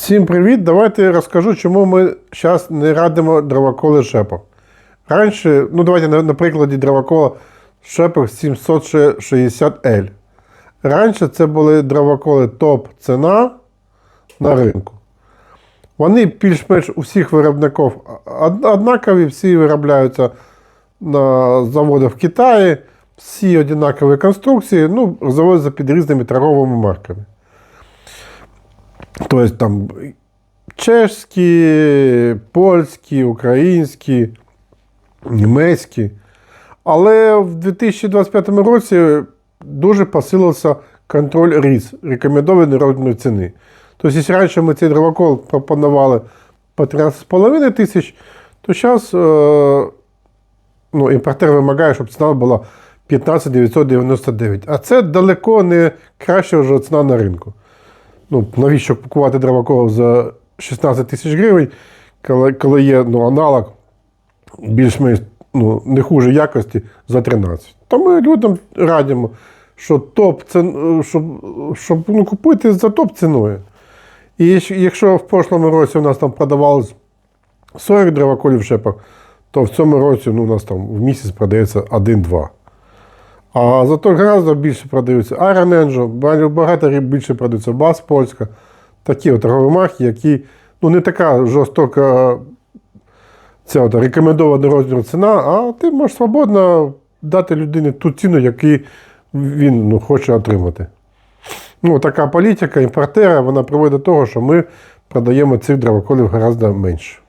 Всім привіт! Давайте я розкажу, чому ми зараз не радимо дровоколи шепок. Раніше, ну давайте на, на прикладі дровокола шепок 760L. Раніше це були дровоколи топ-ціна на ринку. Вони більш-менш у всіх виробників однакові, всі виробляються на заводах в Китаї, всі однакові конструкції, ну, заводяться під різними торговими марками. Тобто там чешські, польські, українські, німецькі. Але в 2025 році дуже посилився контроль РІС, рекомендованої народної ціни. Тобто, якщо раніше ми цей дровокол пропонували по 13,5 тисяч, то зараз е, ну, імпортер вимагає, щоб ціна була 15 999. А це далеко не краща вже ціна на ринку. Ну, навіщо купувати дровокол за 16 тисяч гривень, коли, коли є ну, аналог більш-менш ну, не хуже якості за 13. То ми людям радимо, що топ цін, щоб, щоб ну, купити за топ ціною. І якщо- в прошлому році у нас там продавалось 40 дровоколів шепок, то в цьому році ну, у нас там в місяць продається 1-2. А зато гораздо більше продаються Iron Angel, багато більше продаються Бас Польська. Такі от торгові які ну, не така жорстока ця от рекомендована розмір ціна, а ти можеш свободно дати людині ту ціну, яку він ну, хоче отримати. Ну, така політика імпортера, вона приводить до того, що ми продаємо цих дровоколів гораздо менше.